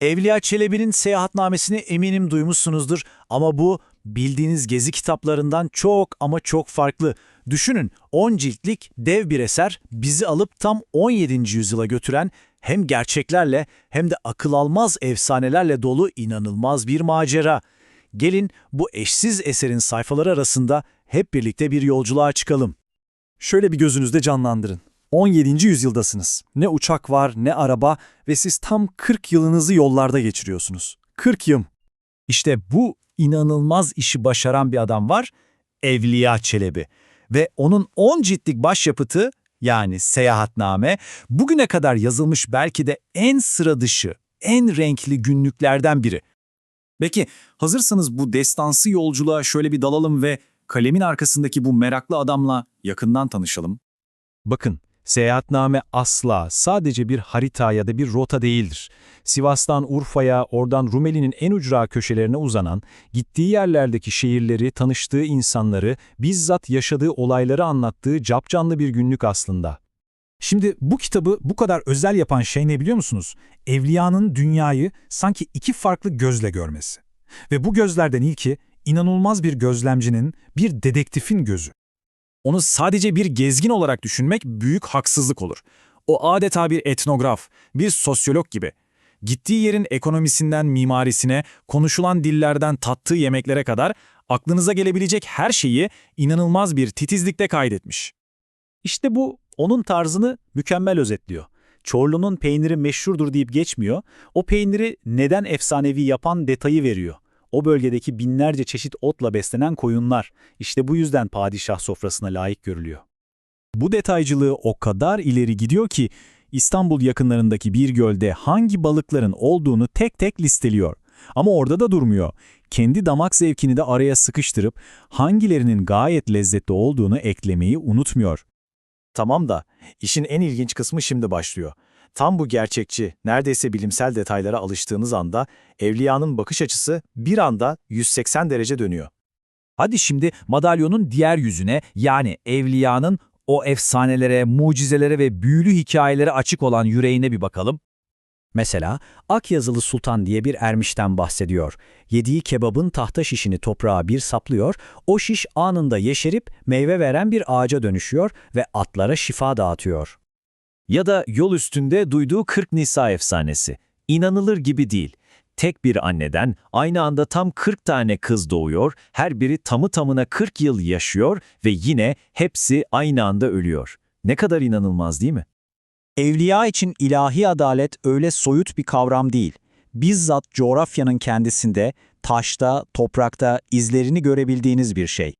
Evliya Çelebi'nin seyahatnamesini eminim duymuşsunuzdur ama bu bildiğiniz gezi kitaplarından çok ama çok farklı. Düşünün 10 ciltlik dev bir eser bizi alıp tam 17. yüzyıla götüren hem gerçeklerle hem de akıl almaz efsanelerle dolu inanılmaz bir macera. Gelin bu eşsiz eserin sayfaları arasında hep birlikte bir yolculuğa çıkalım. Şöyle bir gözünüzde canlandırın. 17. yüzyıldasınız. Ne uçak var ne araba ve siz tam 40 yılınızı yollarda geçiriyorsunuz. 40 yıl. İşte bu inanılmaz işi başaran bir adam var, Evliya Çelebi. Ve onun 10 ciltlik başyapıtı yani Seyahatname bugüne kadar yazılmış belki de en sıra dışı, en renkli günlüklerden biri. Peki hazırsanız bu destansı yolculuğa şöyle bir dalalım ve kalemin arkasındaki bu meraklı adamla yakından tanışalım. Bakın, seyahatname asla sadece bir harita ya da bir rota değildir. Sivas'tan Urfa'ya, oradan Rumeli'nin en ucra köşelerine uzanan, gittiği yerlerdeki şehirleri, tanıştığı insanları, bizzat yaşadığı olayları anlattığı capcanlı bir günlük aslında. Şimdi bu kitabı bu kadar özel yapan şey ne biliyor musunuz? Evliyanın dünyayı sanki iki farklı gözle görmesi. Ve bu gözlerden ilki inanılmaz bir gözlemcinin, bir dedektifin gözü. Onu sadece bir gezgin olarak düşünmek büyük haksızlık olur. O adeta bir etnograf, bir sosyolog gibi. Gittiği yerin ekonomisinden mimarisine, konuşulan dillerden tattığı yemeklere kadar aklınıza gelebilecek her şeyi inanılmaz bir titizlikte kaydetmiş. İşte bu onun tarzını mükemmel özetliyor. Çorlu'nun peyniri meşhurdur deyip geçmiyor, o peyniri neden efsanevi yapan detayı veriyor. O bölgedeki binlerce çeşit otla beslenen koyunlar, işte bu yüzden padişah sofrasına layık görülüyor. Bu detaycılığı o kadar ileri gidiyor ki, İstanbul yakınlarındaki bir gölde hangi balıkların olduğunu tek tek listeliyor. Ama orada da durmuyor. Kendi damak zevkini de araya sıkıştırıp hangilerinin gayet lezzetli olduğunu eklemeyi unutmuyor. Tamam da işin en ilginç kısmı şimdi başlıyor. Tam bu gerçekçi, neredeyse bilimsel detaylara alıştığınız anda Evliya'nın bakış açısı bir anda 180 derece dönüyor. Hadi şimdi madalyonun diğer yüzüne yani Evliya'nın o efsanelere, mucizelere ve büyülü hikayelere açık olan yüreğine bir bakalım. Mesela Akyazılı Sultan diye bir ermişten bahsediyor. Yediği kebabın tahta şişini toprağa bir saplıyor, o şiş anında yeşerip meyve veren bir ağaca dönüşüyor ve atlara şifa dağıtıyor. Ya da yol üstünde duyduğu 40 Nisa efsanesi. İnanılır gibi değil. Tek bir anneden aynı anda tam 40 tane kız doğuyor, her biri tamı tamına 40 yıl yaşıyor ve yine hepsi aynı anda ölüyor. Ne kadar inanılmaz değil mi? Evliya için ilahi adalet öyle soyut bir kavram değil. Bizzat coğrafyanın kendisinde, taşta, toprakta izlerini görebildiğiniz bir şey.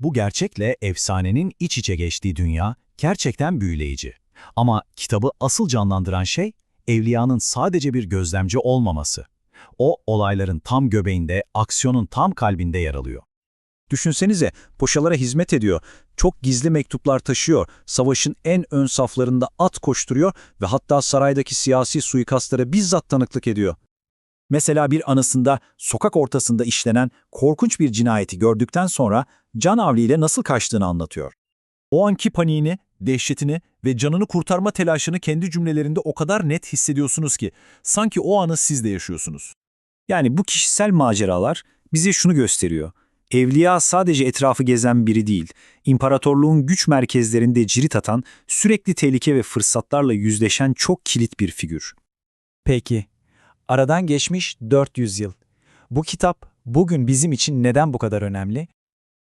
Bu gerçekle efsanenin iç içe geçtiği dünya gerçekten büyüleyici. Ama kitabı asıl canlandıran şey Evliya'nın sadece bir gözlemci olmaması. O olayların tam göbeğinde, aksiyonun tam kalbinde yer alıyor. Düşünsenize, poşalara hizmet ediyor, çok gizli mektuplar taşıyor, savaşın en ön saflarında at koşturuyor ve hatta saraydaki siyasi suikastlara bizzat tanıklık ediyor. Mesela bir anısında sokak ortasında işlenen korkunç bir cinayeti gördükten sonra can avliyle nasıl kaçtığını anlatıyor. O anki paniğini, dehşetini ve canını kurtarma telaşını kendi cümlelerinde o kadar net hissediyorsunuz ki sanki o anı siz de yaşıyorsunuz. Yani bu kişisel maceralar bize şunu gösteriyor. Evliya sadece etrafı gezen biri değil, imparatorluğun güç merkezlerinde cirit atan, sürekli tehlike ve fırsatlarla yüzleşen çok kilit bir figür. Peki, aradan geçmiş 400 yıl. Bu kitap bugün bizim için neden bu kadar önemli?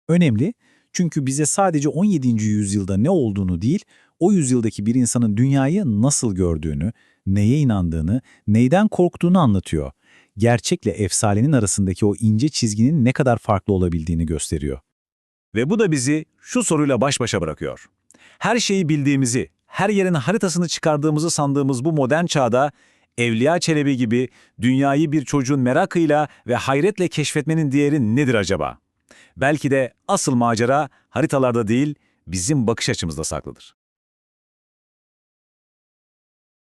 Önemli çünkü bize sadece 17. yüzyılda ne olduğunu değil, o yüzyıldaki bir insanın dünyayı nasıl gördüğünü, neye inandığını, neyden korktuğunu anlatıyor. Gerçekle efsanenin arasındaki o ince çizginin ne kadar farklı olabildiğini gösteriyor. Ve bu da bizi şu soruyla baş başa bırakıyor. Her şeyi bildiğimizi, her yerin haritasını çıkardığımızı sandığımız bu modern çağda Evliya Çelebi gibi dünyayı bir çocuğun merakıyla ve hayretle keşfetmenin değeri nedir acaba? Belki de asıl macera haritalarda değil, bizim bakış açımızda saklıdır.